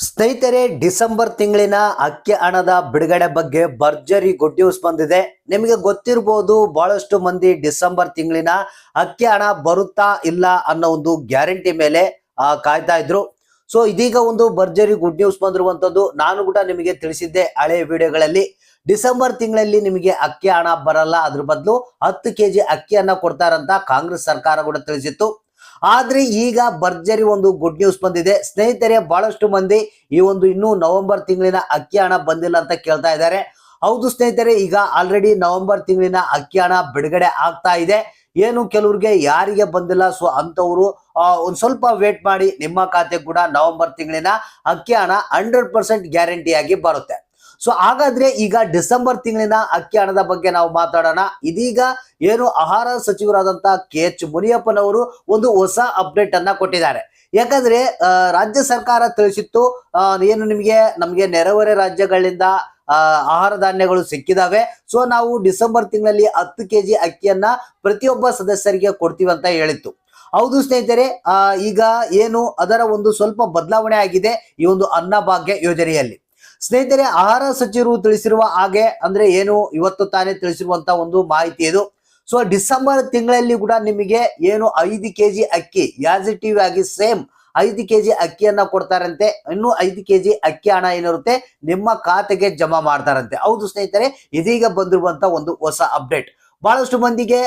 ಸ್ನೇಹಿತರೆ, ಡಿಸೆಂಬರ್ ತಿಂಗಳಿನ ಅಕ್ಕಿ ಹಣದ ಬಿಡುಗಡೆ ಬಗ್ಗೆ ಭರ್ಜರಿ ಗುಡ್ ನ್ಯೂಸ್ ಬಂದಿದೆ. ನಿಮಗೆ ಗೊತ್ತಿರಬಹುದು ಬಹಳಷ್ಟು ಮಂದಿ ಡಿಸೆಂಬರ್ ತಿಂಗಳಿನ ಅಕ್ಕಿ ಹಣ ಬರುತ್ತಾ ಇಲ್ಲ ಅನ್ನೋ ಒಂದು ಗ್ಯಾರಂಟಿ ಮೇಲೆ ಕಾಯ್ತಾ ಇದ್ರು. ಸೊ, ಇದೀಗ ಒಂದು ಭರ್ಜರಿ ಗುಡ್ ನ್ಯೂಸ್ ಬಂದಿರುವಂತದ್ದು ನಾನು ಕೂಡ ನಿಮಗೆ ತಿಳಿಸಿದ್ದೆ ಹಳೆ ವಿಡಿಯೋಗಳಲ್ಲಿ. ಡಿಸೆಂಬರ್ ತಿಂಗಳಲ್ಲಿ ನಿಮಗೆ ಅಕ್ಕಿ ಹಣ ಬರಲ್ಲ, ಅದ್ರ ಬದಲು ಹತ್ತು ಕೆಜಿ ಅಕ್ಕಿಯನ್ನ ಕೊಡ್ತಾರಂತ ಕಾಂಗ್ರೆಸ್ ಸರ್ಕಾರ ಕೂಡ ತಿಳಿಸಿತ್ತು. ಆದ್ರೆ ಈಗ ಭರ್ಜರಿ ಒಂದು ಗುಡ್ ನ್ಯೂಸ್ ಬಂದಿದೆ. ಸ್ನೇಹಿತರೆ, ಬಹಳಷ್ಟು ಮಂದಿ ಈ ಒಂದು ಇನ್ನೂ ನವೆಂಬರ್ ತಿಂಗಳಿನ ಅಕ್ಕಿ ಹಣ ಬಂದಿಲ್ಲ ಅಂತ ಕೇಳ್ತಾ ಇದ್ದಾರೆ. ಹೌದು ಸ್ನೇಹಿತರೆ, ಈಗ ಆಲ್ರೆಡಿ ನವೆಂಬರ್ ತಿಂಗಳಿನ ಅಕ್ಕಿ ಹಣ ಬಿಡುಗಡೆ ಆಗ್ತಾ ಇದೆ. ಏನು ಕೆಲವ್ರಿಗೆ ಯಾರಿಗೆ ಬಂದಿಲ್ಲ ಸೊ ಅಂತವರು ಒಂದ್ ಸ್ವಲ್ಪ ವೇಟ್ ಮಾಡಿ ನಿಮ್ಮ ಖಾತೆ ಕೂಡ ನವೆಂಬರ್ ತಿಂಗಳಿನ ಅಕ್ಕಿ ಹಣ ಹಂಡ್ರೆಡ್ ಪರ್ಸೆಂಟ್ ಗ್ಯಾರಂಟಿಯಾಗಿ ಬರುತ್ತೆ. ಸೊ ಹಾಗಾದ್ರೆ ಈಗ ಡಿಸೆಂಬರ್ ತಿಂಗಳಿನ ಅಕ್ಕಿ ಹಣದ ಬಗ್ಗೆ ನಾವು ಮಾತಾಡೋಣ. ಇದೀಗ ಏನು ಆಹಾರ ಸಚಿವರಾದಂತ ಕೆ ಎಚ್ ಮುನಿಯಪ್ಪನವರು ಒಂದು ಹೊಸ ಅಪ್ಡೇಟ್ ಅನ್ನ ಕೊಟ್ಟಿದ್ದಾರೆ. ಯಾಕಂದ್ರೆ ರಾಜ್ಯ ಸರ್ಕಾರ ತಿಳಿಸಿತ್ತು ಏನು ನಿಮಗೆ, ನಮಗೆ ನೆರೆಹೊರೆ ರಾಜ್ಯಗಳಿಂದ ಆಹಾರ ಧಾನ್ಯಗಳು ಸಿಕ್ಕಿದಾವೆ. ಸೊ ನಾವು ಡಿಸೆಂಬರ್ ತಿಂಗಳಲ್ಲಿ ಹತ್ತು ಕೆಜಿ ಅಕ್ಕಿಯನ್ನ ಪ್ರತಿಯೊಬ್ಬ ಸದಸ್ಯರಿಗೆ ಕೊಡ್ತೀವಿ ಅಂತ ಹೇಳಿತ್ತು. ಹೌದು ಸ್ನೇಹಿತರೆ ಈಗ ಏನು ಅದರ ಒಂದು ಸ್ವಲ್ಪ ಬದಲಾವಣೆ ಆಗಿದೆ ಈ ಒಂದು ಅನ್ನಭಾಗ್ಯ ಯೋಜನೆಯಲ್ಲಿ. ಸ್ನೇಹಿತರೆ ಆಹಾರ ಸಚಿವರು ತಿಳಿಸಿರುವ ಹಾಗೆ ಅಂದ್ರೆ ಏನು ಇವತ್ತು ತಾನೇ ತಿಳಿಸಿರುವಂತ ಒಂದು ಮಾಹಿತಿ ಇದು. ಸೊ ಡಿಸೆಂಬರ್ ತಿಂಗಳಲ್ಲಿ ಕೂಡ ನಿಮಗೆ ಏನು ಐದು ಕೆಜಿ ಅಕ್ಕಿ ಯಾಸಿಟಿವ್ ಆಗಿ ಸೇಮ್ ಐದು ಕೆಜಿ ಅಕ್ಕಿಯನ್ನ ಕೊಡ್ತಾರಂತೆ. ಇನ್ನು ಐದು ಕೆಜಿ ಅಕ್ಕಿ ಹಣ ಏನಿರುತ್ತೆ, ನಿಮ್ಮ ಖಾತೆಗೆ ಜಮಾ ಮಾಡ್ತಾರಂತೆ. ಹೌದು ಸ್ನೇಹಿತರೆ, ಇದೀಗ ಬಂದಿರುವಂತ ಒಂದು ಹೊಸ ಅಪ್ಡೇಟ್ ಬಹಳಷ್ಟು ಮಂದಿಗೆ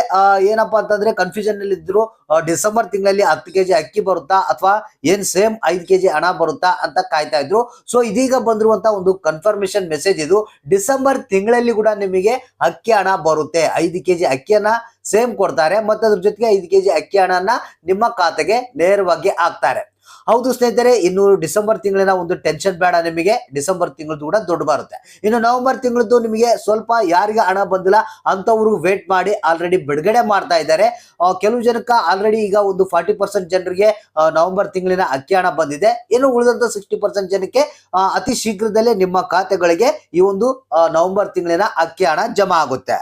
ಏನಪ್ಪಾ ಅಂತಂದ್ರೆ ಕನ್ಫ್ಯೂಷನ್ ಅಲ್ಲಿ ಇದ್ರು. ಡಿಸೆಂಬರ್ ತಿಂಗಳಲ್ಲಿ ಹತ್ತು ಕೆಜಿ ಅಕ್ಕಿ ಬರುತ್ತಾ ಅಥವಾ ಏನ್ ಸೇಮ್ ಐದು ಕೆಜಿ ಹಣ ಬರುತ್ತಾ ಅಂತ ಕಾಯ್ತಾ ಇದ್ರು. ಸೊ ಇದೀಗ ಬಂದಿರುವಂತ ಒಂದು ಕನ್ಫರ್ಮೇಶನ್ ಮೆಸೇಜ್ ಇದು. ಡಿಸೆಂಬರ್ ತಿಂಗಳಲ್ಲಿ ಕೂಡ ನಿಮಗೆ ಅಕ್ಕಿ ಹಣ ಬರುತ್ತೆ. ಐದು ಕೆಜಿ ಅಕ್ಕಿಯನ್ನ ಸೇಮ್ ಕೊಡ್ತಾರೆ. ಮತ್ತೆ ಅದ್ರ ಜೊತೆಗೆ ಐದು ಕೆಜಿ ಅಕ್ಕಿ ಹಣನ ನಿಮ್ಮ ಖಾತೆಗೆ ನೇರವಾಗಿ ಹಾಕ್ತಾರೆ. ಹೌದು ಸ್ನೇಹಿತರೆ, ಇನ್ನು ಡಿಸೆಂಬರ್ ತಿಂಗಳಿನ ಒಂದು ಟೆನ್ಷನ್ ಬೇಡ ನಿಮಗೆ. ಡಿಸೆಂಬರ್ ತಿಂಗಳದ್ದು ಕೂಡ ದುಡ್ಡು ಬರುತ್ತೆ ಇನ್ನು ನವೆಂಬರ್ ತಿಂಗಳದ್ದು ನಿಮಗೆ ಸ್ವಲ್ಪ ಯಾರಿಗೆ ಹಣ ಬಂದಿಲ್ಲ ಅಂತವರು ವೇಟ್ ಮಾಡಿ ಆಲ್ರೆಡಿ ಬಿಡುಗಡೆ ಮಾಡ್ತಾ ಇದ್ದಾರೆ. ಕೆಲವು ಜನಕ್ಕೆ ಆಲ್ರೆಡಿ ಈಗ ಒಂದು ಫಾರ್ಟಿ ಪರ್ಸೆಂಟ್ ಜನರಿಗೆ ನವೆಂಬರ್ ತಿಂಗಳಿನ ಅಕ್ಕಿ ಹಣ ಬಂದಿದೆ. ಇನ್ನು ಉಳಿದಂತ ಸಿಕ್ಸ್ಟಿ ಪರ್ಸೆಂಟ್ ಜನಕ್ಕೆ ಅತಿ ಶೀಘ್ರದಲ್ಲೇ ನಿಮ್ಮ ಖಾತೆಗಳಿಗೆ ಈ ಒಂದು ನವೆಂಬರ್ ತಿಂಗಳಿನ ಅಕ್ಕಿ ಹಣ ಜಮಾ ಆಗುತ್ತೆ.